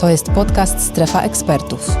To jest podcast Strefa Ekspertów.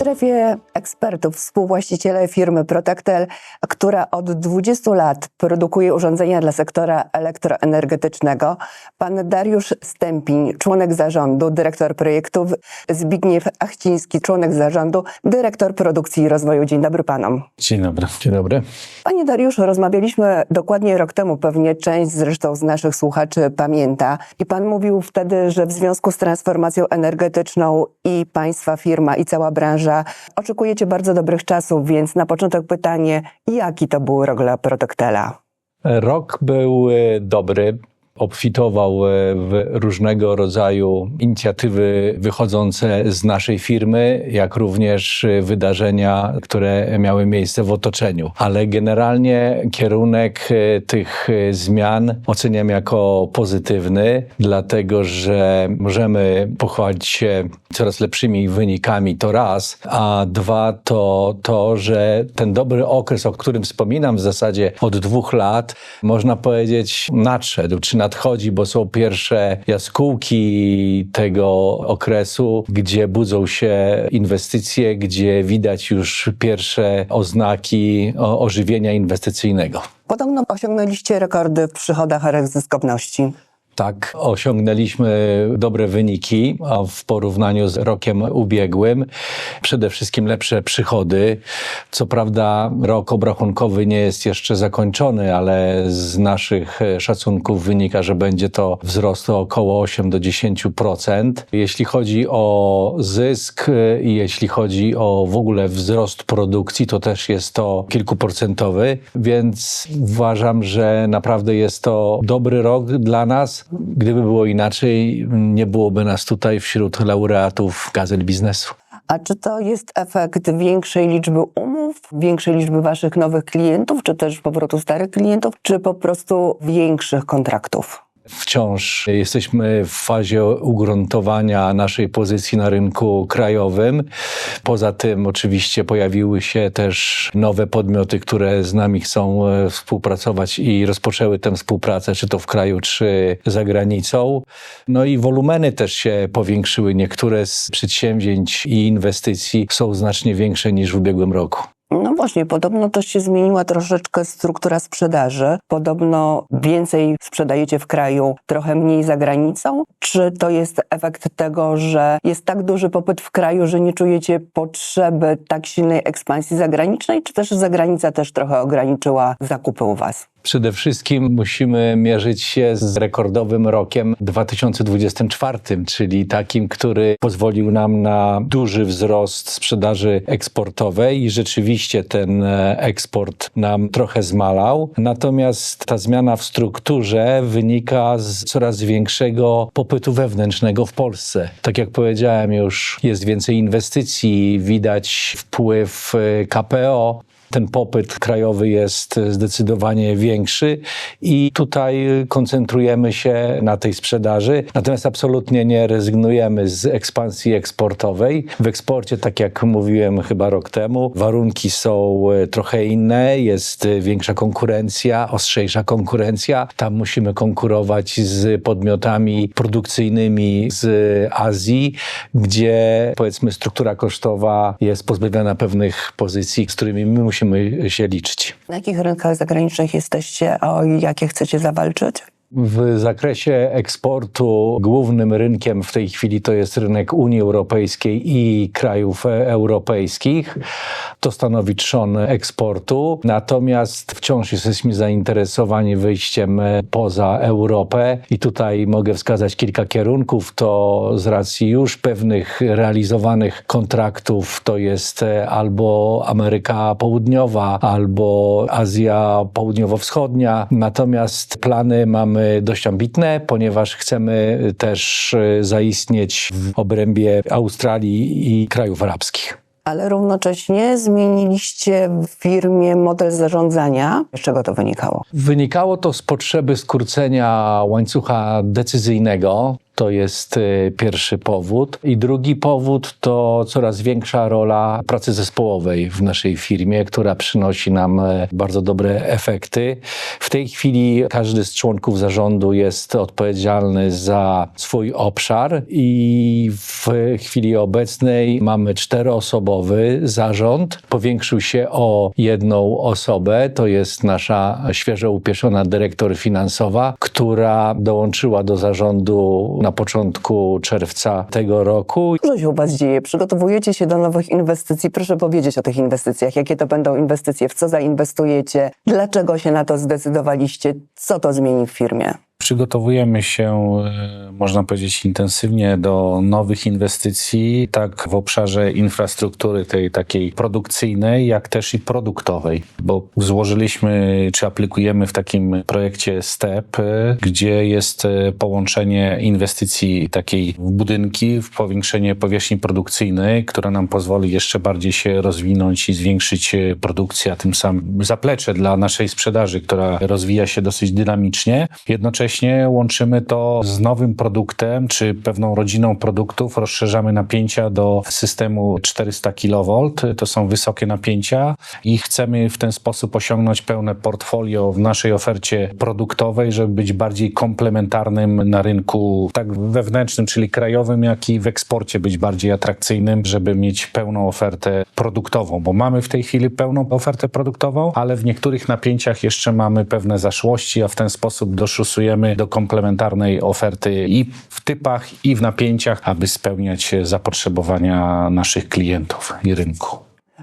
W strefie ekspertów współwłaściciele firmy Protectel, która od 20 lat produkuje urządzenia dla sektora elektroenergetycznego. Pan Dariusz Stępiń, członek zarządu, dyrektor projektów, Zbigniew Achciński, członek zarządu, dyrektor produkcji i rozwoju. Dzień dobry panom. Dzień dobry. Dzień dobry. Panie Dariuszu, rozmawialiśmy dokładnie rok temu, pewnie część zresztą z naszych słuchaczy pamięta. I pan mówił wtedy, że w związku z transformacją energetyczną i państwa firma, i cała branża oczekujecie bardzo dobrych czasów, więc na początek pytanie, jaki to był rok dla Protectela? Rok był e, dobry. Obfitował e, w różnego rodzaju inicjatywy wychodzące z naszej firmy, jak również e, wydarzenia, które miały miejsce w otoczeniu. Ale generalnie kierunek tych zmian oceniam jako pozytywny, dlatego że możemy pochwalić się coraz lepszymi wynikami, to raz, a dwa to to, że ten dobry okres, o którym wspominam w zasadzie od dwóch lat, można powiedzieć nadszedł, czy nadchodzi, bo są pierwsze jaskółki tego okresu, gdzie budzą się inwestycje, gdzie widać już pierwsze oznaki ożywienia inwestycyjnego. Podobno osiągnęliście rekordy w przychodach oraz zyskowności. Tak, osiągnęliśmy dobre wyniki w porównaniu z rokiem ubiegłym. Przede wszystkim lepsze przychody. Co prawda, rok obrachunkowy nie jest jeszcze zakończony, ale z naszych szacunków wynika, że będzie to wzrost około 8 do 10%. Jeśli chodzi o zysk i jeśli chodzi o w ogóle wzrost produkcji, to też jest to kilkuprocentowy, więc uważam, że naprawdę jest to dobry rok dla nas. Gdyby było inaczej, nie byłoby nas tutaj wśród laureatów gazet biznesu. A czy to jest efekt większej liczby umów, większej liczby waszych nowych klientów, czy też powrotu starych klientów, czy po prostu większych kontraktów? Wciąż jesteśmy w fazie ugruntowania naszej pozycji na rynku krajowym. Poza tym oczywiście pojawiły się też nowe podmioty, które z nami chcą e, współpracować i rozpoczęły tę współpracę, czy to w kraju, czy za granicą. No i wolumeny też się powiększyły. Niektóre z przedsięwzięć i inwestycji są znacznie większe niż w ubiegłym roku. No właśnie, podobno też się zmieniła troszeczkę struktura sprzedaży. Podobno więcej sprzedajecie w kraju, trochę mniej za granicą. Czy to jest efekt tego, że jest tak duży popyt w kraju, że nie czujecie potrzeby tak silnej ekspansji zagranicznej, czy też zagranica też trochę ograniczyła zakupy u Was? Przede wszystkim musimy mierzyć się z rekordowym rokiem 2024, czyli takim, który pozwolił nam na duży wzrost sprzedaży eksportowej i rzeczywiście ten e, eksport nam trochę zmalał. Natomiast ta zmiana w strukturze wynika z coraz większego popytu wewnętrznego w Polsce. Tak jak powiedziałem już, jest więcej inwestycji, widać wpływ e, KPO, ten popyt krajowy jest zdecydowanie większy i tutaj koncentrujemy się na tej sprzedaży. Natomiast absolutnie nie rezygnujemy z ekspansji eksportowej. W eksporcie, tak jak mówiłem chyba rok temu, warunki są e, trochę inne, jest większa konkurencja, ostrzejsza konkurencja. Tam musimy konkurować z podmiotami produkcyjnymi z Azji, gdzie powiedzmy struktura kosztowa jest pozbawiona pewnych pozycji, z którymi my musimy musimy się liczyć. Na jakich rynkach zagranicznych jesteście, o jakie chcecie zawalczyć? W zakresie eksportu głównym rynkiem w tej chwili to jest rynek Unii Europejskiej i krajów europejskich. To stanowi trzon eksportu. Natomiast wciąż jesteśmy zainteresowani wyjściem poza Europę i tutaj mogę wskazać kilka kierunków. To z racji już pewnych realizowanych kontraktów to jest albo Ameryka Południowa, albo Azja Południowo-Wschodnia. Natomiast plany mamy dość ambitne, ponieważ chcemy też e, zaistnieć w obrębie Australii i krajów arabskich. Ale równocześnie zmieniliście w firmie model zarządzania. Z czego to wynikało? Wynikało to z potrzeby skrócenia łańcucha decyzyjnego To jest e, pierwszy powód. I drugi powód to coraz większa rola pracy zespołowej w naszej firmie, która przynosi nam e, bardzo dobre efekty. W tej chwili każdy z członków zarządu jest odpowiedzialny za swój obszar i w chwili obecnej mamy czteroosobowy zarząd. Powiększył się o jedną osobę, to jest nasza świeżo upieszona dyrektor finansowa, która dołączyła do zarządu na początku czerwca tego roku. Co się u Was dzieje? Przygotowujecie się do nowych inwestycji. Proszę powiedzieć o tych inwestycjach. Jakie to będą inwestycje? W co zainwestujecie? Dlaczego się na to zdecydowaliście? Co to zmieni w firmie? Przygotowujemy się, e, można powiedzieć, intensywnie do nowych inwestycji, tak w obszarze infrastruktury tej takiej produkcyjnej, jak też i produktowej, bo złożyliśmy, czy aplikujemy w takim projekcie STEP, e, gdzie jest e, połączenie inwestycji takiej w budynki, w powiększenie powierzchni produkcyjnej, która nam pozwoli jeszcze bardziej się rozwinąć i zwiększyć produkcję, a tym samym zaplecze dla naszej sprzedaży, która rozwija się dosyć dynamicznie. Jednocześnie łączymy to z nowym produktem, czy pewną rodziną produktów, rozszerzamy napięcia do systemu 400 kV. To są wysokie napięcia i chcemy w ten sposób osiągnąć pełne portfolio w naszej ofercie produktowej, żeby być bardziej komplementarnym na rynku tak wewnętrznym, czyli krajowym, jak i w eksporcie być bardziej atrakcyjnym, żeby mieć pełną ofertę produktową, bo mamy w tej chwili pełną ofertę produktową, ale w niektórych napięciach jeszcze mamy pewne zaszłości, a w ten sposób doszusujemy do komplementarnej oferty i w typach, i w napięciach, aby spełniać zapotrzebowania naszych klientów i rynku.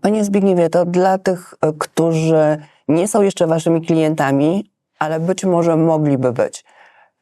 Panie Zbigniewie, to dla tych, e, którzy nie są jeszcze Waszymi klientami, ale być może mogliby być.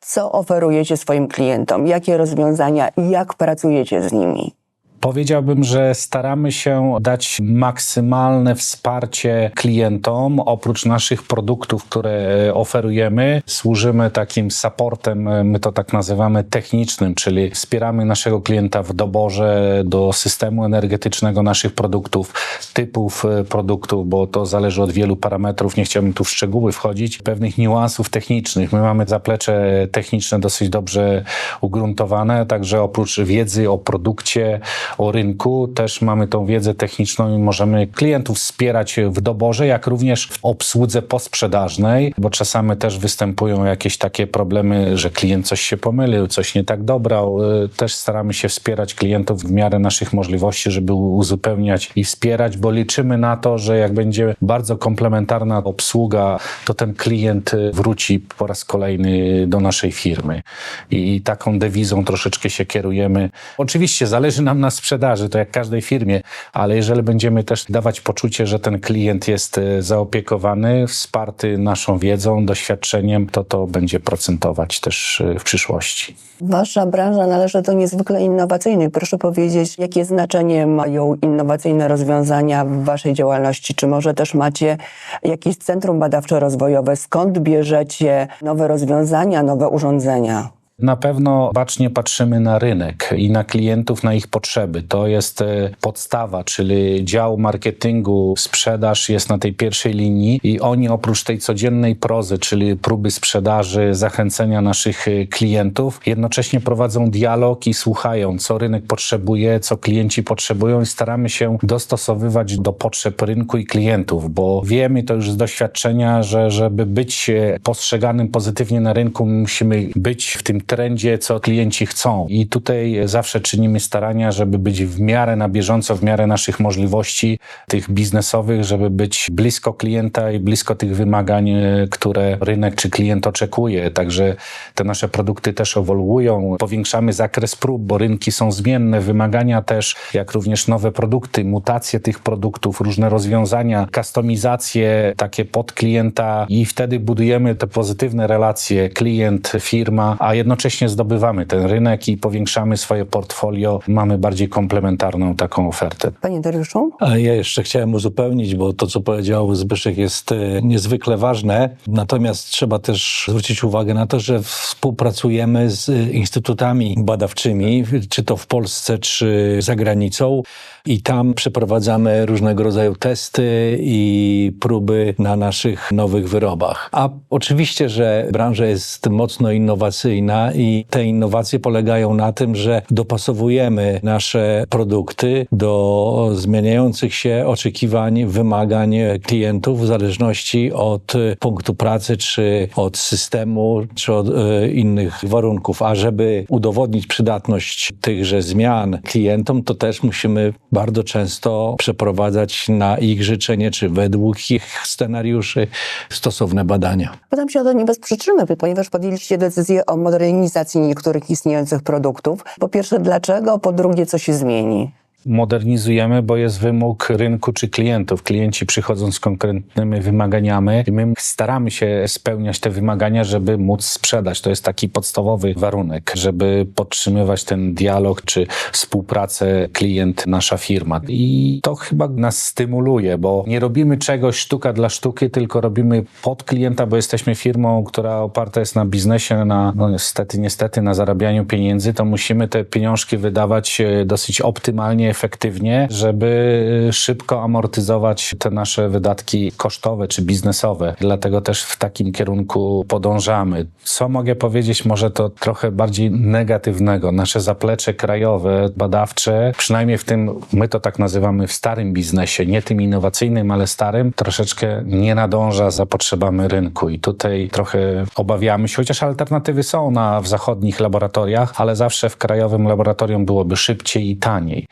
Co oferujecie swoim klientom? Jakie rozwiązania jak pracujecie z nimi? Powiedziałbym, że staramy się dać maksymalne wsparcie klientom. Oprócz naszych produktów, które e, oferujemy, służymy takim supportem, e, my to tak nazywamy technicznym, czyli wspieramy naszego klienta w doborze do systemu energetycznego naszych produktów, typów e, produktów, bo to zależy od wielu parametrów. Nie chciałbym tu w szczegóły wchodzić, pewnych niuansów technicznych. My mamy zaplecze techniczne dosyć dobrze ugruntowane, także oprócz wiedzy o produkcie, o rynku, też mamy tą wiedzę techniczną i możemy klientów wspierać w doborze, jak również w obsłudze posprzedażnej, bo czasami też występują jakieś takie problemy, że klient coś się pomylił, coś nie tak dobrał. Y, też staramy się wspierać klientów w miarę naszych możliwości, żeby uzupełniać i wspierać, bo liczymy na to, że jak będzie bardzo komplementarna obsługa, to ten klient y, wróci po raz kolejny do naszej firmy. I taką dewizą troszeczkę się kierujemy. Oczywiście zależy nam na sprzedaży, to jak każdej firmie, ale jeżeli będziemy też dawać poczucie, że ten klient jest e, zaopiekowany, wsparty naszą wiedzą, doświadczeniem, to to będzie procentować też e, w przyszłości. Wasza branża należy do niezwykle innowacyjnej. Proszę powiedzieć, jakie znaczenie mają innowacyjne rozwiązania w Waszej działalności? Czy może też macie jakieś centrum badawczo-rozwojowe? Skąd bierzecie nowe rozwiązania, nowe urządzenia? Na pewno bacznie patrzymy na rynek i na klientów, na ich potrzeby. To jest e, podstawa, czyli dział marketingu, sprzedaż jest na tej pierwszej linii i oni oprócz tej codziennej prozy, czyli próby sprzedaży, zachęcenia naszych e, klientów, jednocześnie prowadzą dialog i słuchają, co rynek potrzebuje, co klienci potrzebują i staramy się dostosowywać do potrzeb rynku i klientów, bo wiemy to już z doświadczenia, że żeby być e, postrzeganym pozytywnie na rynku, musimy być w tym trendzie, co klienci chcą. I tutaj zawsze czynimy starania, żeby być w miarę na bieżąco, w miarę naszych możliwości, tych biznesowych, żeby być blisko klienta i blisko tych wymagań, e, które rynek czy klient oczekuje. Także te nasze produkty też ewoluują. Powiększamy zakres prób, bo rynki są zmienne, wymagania też, jak również nowe produkty, mutacje tych produktów, różne rozwiązania, kustomizacje takie pod klienta i wtedy budujemy te pozytywne relacje klient, firma, a jednocześnie jednocześnie zdobywamy ten rynek i powiększamy swoje portfolio. Mamy bardziej komplementarną taką ofertę. Panie Dariuszu? A ja jeszcze chciałem uzupełnić, bo to, co powiedział Zbyszek, jest e, niezwykle ważne. Natomiast trzeba też zwrócić uwagę na to, że współpracujemy z instytutami badawczymi, czy to w Polsce, czy za granicą i tam przeprowadzamy różnego rodzaju testy i próby na naszych nowych wyrobach. A oczywiście, że branża jest mocno innowacyjna i te innowacje polegają na tym, że dopasowujemy nasze produkty do zmieniających się oczekiwań, wymagań klientów w zależności od punktu pracy, czy od systemu, czy od e, innych warunków. A żeby udowodnić przydatność tychże zmian klientom, to też musimy bardzo często przeprowadzać na ich życzenie, czy według ich scenariuszy stosowne badania. Pytam się o to nie bez przyczyny, ponieważ podjęliście decyzję o modernizacji niektórych istniejących produktów. Po pierwsze, dlaczego? Po drugie, co się zmieni? Modernizujemy, bo jest wymóg rynku czy klientów. Klienci przychodzą z konkretnymi wymaganiami i my staramy się spełniać te wymagania, żeby móc sprzedać. To jest taki podstawowy warunek, żeby podtrzymywać ten dialog czy współpracę klient-nasza firma. I to chyba nas stymuluje, bo nie robimy czegoś sztuka dla sztuki, tylko robimy pod klienta, bo jesteśmy firmą, która oparta jest na biznesie, na no niestety, niestety na zarabianiu pieniędzy, to musimy te pieniążki wydawać e, dosyć optymalnie, efektywnie, żeby szybko amortyzować te nasze wydatki kosztowe czy biznesowe. Dlatego też w takim kierunku podążamy. Co mogę powiedzieć, może to trochę bardziej negatywnego. Nasze zaplecze krajowe, badawcze, przynajmniej w tym, my to tak nazywamy w starym biznesie, nie tym innowacyjnym, ale starym, troszeczkę nie nadąża za potrzebami rynku. I tutaj trochę obawiamy się, chociaż alternatywy są na, w zachodnich laboratoriach, ale zawsze w krajowym laboratorium byłoby szybciej i taniej.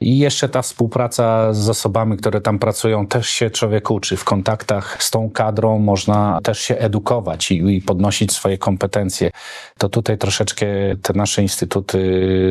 I jeszcze ta współpraca z osobami, które tam pracują, też się człowiek uczy. W kontaktach z tą kadrą można też się edukować i, i podnosić swoje kompetencje. To tutaj troszeczkę te nasze instytuty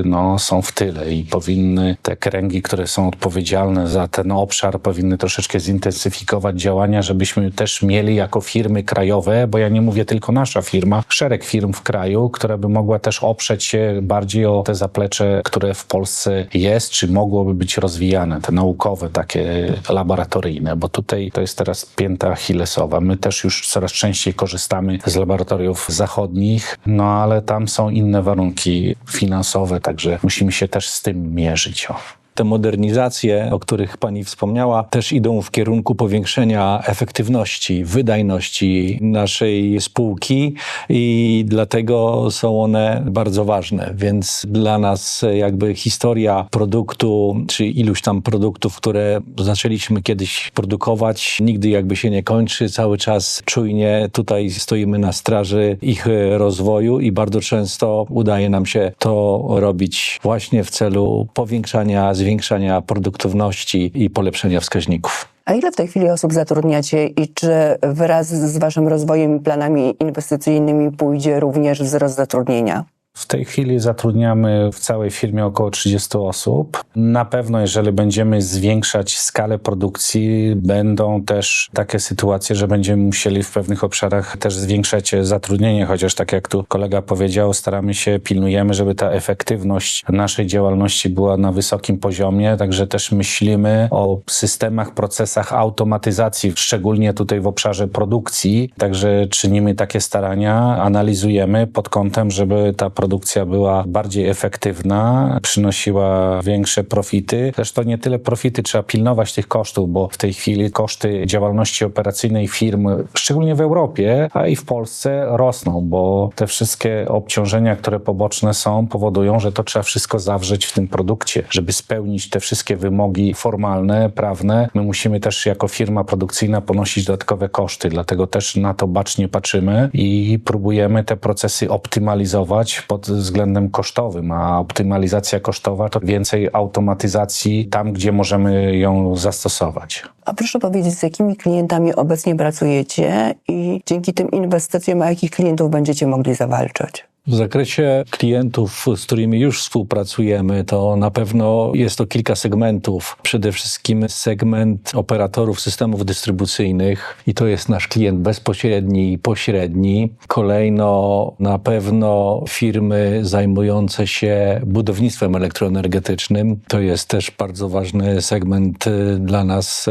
no, są w tyle i powinny te kręgi, które są odpowiedzialne za ten obszar, powinny troszeczkę zintensyfikować działania, żebyśmy też mieli jako firmy krajowe, bo ja nie mówię tylko nasza firma, szereg firm w kraju, która by mogła też oprzeć się bardziej o te zaplecze, które w Polsce jest, czy mogłoby być rozwijane, te naukowe, takie laboratoryjne, bo tutaj to jest teraz pięta achillesowa. My też już coraz częściej korzystamy z laboratoriów zachodnich, no ale tam są inne warunki finansowe, także musimy się też z tym mierzyć. Te modernizacje, o których Pani wspomniała, też idą w kierunku powiększenia efektywności, wydajności naszej spółki i dlatego są one bardzo ważne. Więc dla nas jakby historia produktu, czy iluś tam produktów, które zaczęliśmy kiedyś produkować, nigdy jakby się nie kończy. Cały czas czujnie tutaj stoimy na straży ich rozwoju i bardzo często udaje nam się to robić właśnie w celu powiększania, zwiększania produktywności i polepszenia wskaźników. A ile w tej chwili osób zatrudniacie i czy wraz z Waszym rozwojem i planami inwestycyjnymi pójdzie również wzrost zatrudnienia? W tej chwili zatrudniamy w całej firmie około 30 osób. Na pewno, jeżeli będziemy zwiększać skalę produkcji, będą też takie sytuacje, że będziemy musieli w pewnych obszarach też zwiększać zatrudnienie, chociaż tak jak tu kolega powiedział, staramy się, pilnujemy, żeby ta efektywność naszej działalności była na wysokim poziomie, także też myślimy o systemach, procesach automatyzacji, szczególnie tutaj w obszarze produkcji, także czynimy takie starania, analizujemy pod kątem, żeby ta produkcja była bardziej efektywna, przynosiła większe profity. Zresztą nie tyle profity, trzeba pilnować tych kosztów, bo w tej chwili koszty działalności operacyjnej firm, szczególnie w Europie, a i w Polsce rosną, bo te wszystkie obciążenia, które poboczne są, powodują, że to trzeba wszystko zawrzeć w tym produkcie, żeby spełnić te wszystkie wymogi formalne, prawne. My musimy też jako firma produkcyjna ponosić dodatkowe koszty, dlatego też na to bacznie patrzymy i próbujemy te procesy optymalizować pod względem kosztowym, a optymalizacja kosztowa to więcej automatyzacji tam, gdzie możemy ją zastosować. A proszę powiedzieć, z jakimi klientami obecnie pracujecie i dzięki tym inwestycjom, o jakich klientów będziecie mogli zawalczyć? W zakresie klientów, z którymi już współpracujemy, to na pewno jest to kilka segmentów. Przede wszystkim segment operatorów systemów dystrybucyjnych i to jest nasz klient bezpośredni i pośredni. Kolejno na pewno firmy zajmujące się budownictwem elektroenergetycznym. To jest też bardzo ważny segment y, dla nas.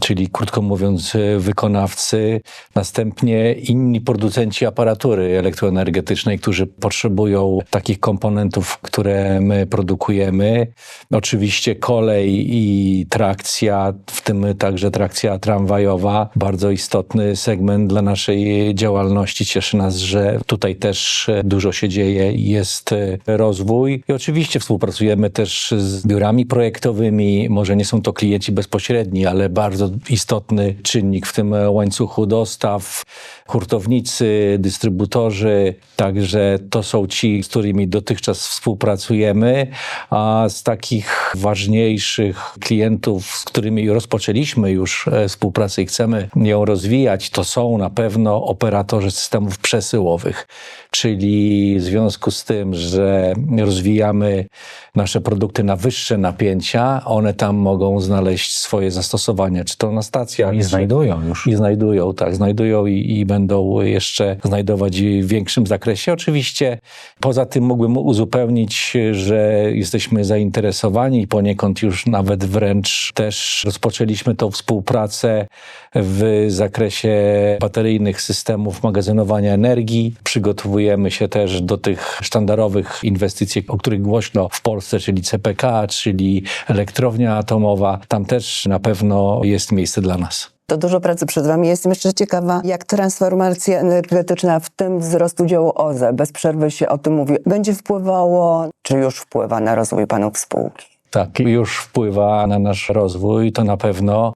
Czyli krótko mówiąc wykonawcy, następnie inni producenci aparatury elektroenergetycznej, którzy potrzebują takich komponentów, które my produkujemy. Oczywiście kolej i trakcja, w tym także trakcja tramwajowa, bardzo istotny segment dla naszej działalności. Cieszy nas, że tutaj też dużo się dzieje jest rozwój. I oczywiście współpracujemy też z biurami projektowymi. Może nie są to klienci bezpośredni, ale bardzo istotny czynnik w tym łańcuchu dostaw, hurtownicy, dystrybutorzy. Także to są ci, z którymi dotychczas współpracujemy. A z takich ważniejszych klientów, z którymi rozpoczęliśmy już e, współpracę i chcemy ją rozwijać, to są na pewno operatorzy systemów przesyłowych. Czyli w związku z tym, że rozwijamy nasze produkty na wyższe napięcia, one tam mogą znaleźć swoje zastosowanie, czy to na stacjach. I znajdują już. i znajdują, tak, znajdują i, i będą jeszcze znajdować w większym zakresie. Oczywiście poza tym mógłbym uzupełnić, że jesteśmy zainteresowani i poniekąd już nawet wręcz też rozpoczęliśmy tą współpracę w zakresie bateryjnych systemów magazynowania energii. Przygotowujemy się też do tych sztandarowych inwestycji, o których głośno w Polsce, czyli CPK, czyli elektrownia atomowa. Tam też na pewno jest miejsce dla nas. To dużo pracy przed Wami. Jestem jeszcze ciekawa, jak transformacja energetyczna, w tym wzrost udziału OZE, bez przerwy się o tym mówi, będzie wpływało, czy już wpływa na rozwój Panów spółki? Tak, już wpływa na nasz rozwój, to na pewno.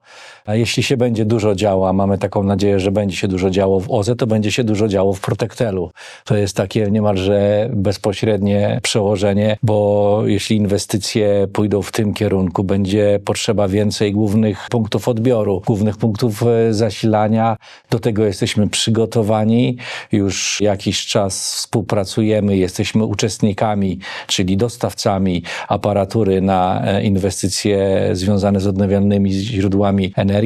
A jeśli się będzie dużo działo, a mamy taką nadzieję, że będzie się dużo działo w OZE, to będzie się dużo działo w Protektelu. To jest takie niemalże bezpośrednie przełożenie, bo jeśli inwestycje pójdą w tym kierunku, będzie potrzeba więcej głównych punktów odbioru, głównych punktów e, zasilania. Do tego jesteśmy przygotowani. Już jakiś czas współpracujemy, jesteśmy uczestnikami, czyli dostawcami aparatury na e, inwestycje związane z odnawialnymi źródłami energii.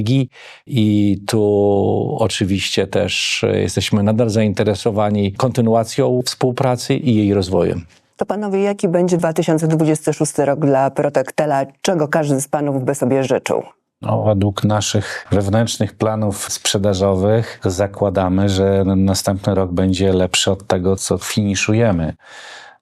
I tu oczywiście też jesteśmy nadal zainteresowani kontynuacją współpracy i jej rozwojem. To Panowie, jaki będzie 2026 rok dla Protektela? Czego każdy z Panów by sobie życzył? No, według naszych wewnętrznych planów sprzedażowych zakładamy, że następny rok będzie lepszy od tego, co finiszujemy.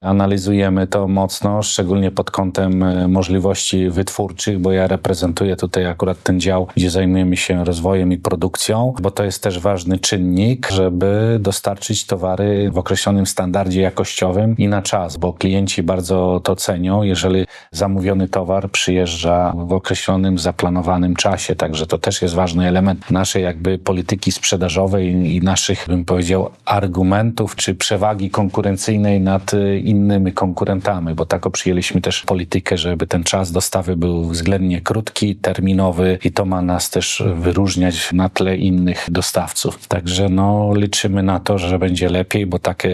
Analizujemy to mocno, szczególnie pod kątem e, możliwości wytwórczych, bo ja reprezentuję tutaj akurat ten dział, gdzie zajmujemy się rozwojem i produkcją, bo to jest też ważny czynnik, żeby dostarczyć towary w określonym standardzie jakościowym i na czas, bo klienci bardzo to cenią, jeżeli zamówiony towar przyjeżdża w określonym, zaplanowanym czasie. Także to też jest ważny element naszej jakby polityki sprzedażowej i naszych, bym powiedział, argumentów czy przewagi konkurencyjnej nad y, innymi konkurentami, bo tak przyjęliśmy też politykę, żeby ten czas dostawy był względnie krótki, terminowy i to ma nas też wyróżniać na tle innych dostawców. Także no, liczymy na to, że będzie lepiej, bo takie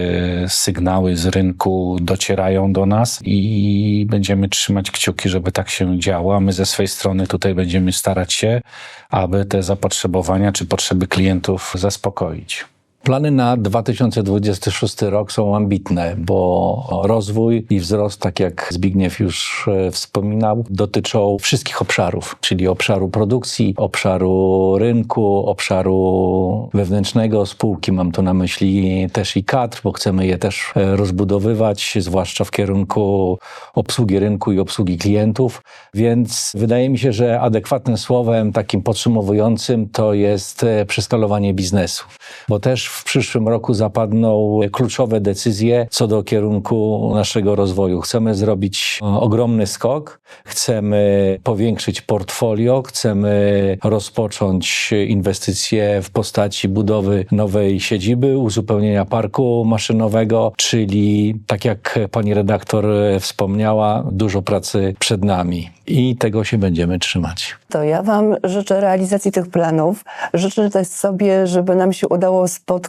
sygnały z rynku docierają do nas i będziemy trzymać kciuki, żeby tak się działo, my ze swojej strony tutaj będziemy starać się, aby te zapotrzebowania czy potrzeby klientów zaspokoić. Plany na 2026 rok są ambitne, bo rozwój i wzrost, tak jak Zbigniew już e, wspominał, dotyczą wszystkich obszarów, czyli obszaru produkcji, obszaru rynku, obszaru wewnętrznego spółki. Mam tu na myśli też i kadr, bo chcemy je też e, rozbudowywać, zwłaszcza w kierunku obsługi rynku i obsługi klientów. Więc wydaje mi się, że adekwatnym słowem, takim podsumowującym, to jest e, przeskalowanie biznesu, bo też w przyszłym roku zapadną kluczowe decyzje co do kierunku naszego rozwoju. Chcemy zrobić e, ogromny skok, chcemy powiększyć portfolio, chcemy rozpocząć inwestycje w postaci budowy nowej siedziby, uzupełnienia parku maszynowego, czyli tak jak pani redaktor wspomniała, dużo pracy przed nami i tego się będziemy trzymać. To ja Wam życzę realizacji tych planów. Życzę też sobie, żeby nam się udało spotkać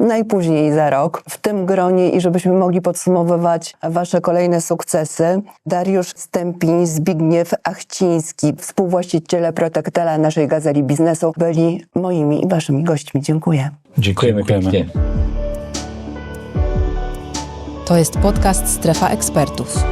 najpóźniej za rok w tym gronie i żebyśmy mogli podsumowywać Wasze kolejne sukcesy. Dariusz Stępiń, Zbigniew Achciński, współwłaściciele Protektela naszej Gazeli Biznesu byli moimi i Waszymi gośćmi. Dziękuję. Dziękujemy, Dziękujemy. pięknie. To jest podcast Strefa Ekspertów.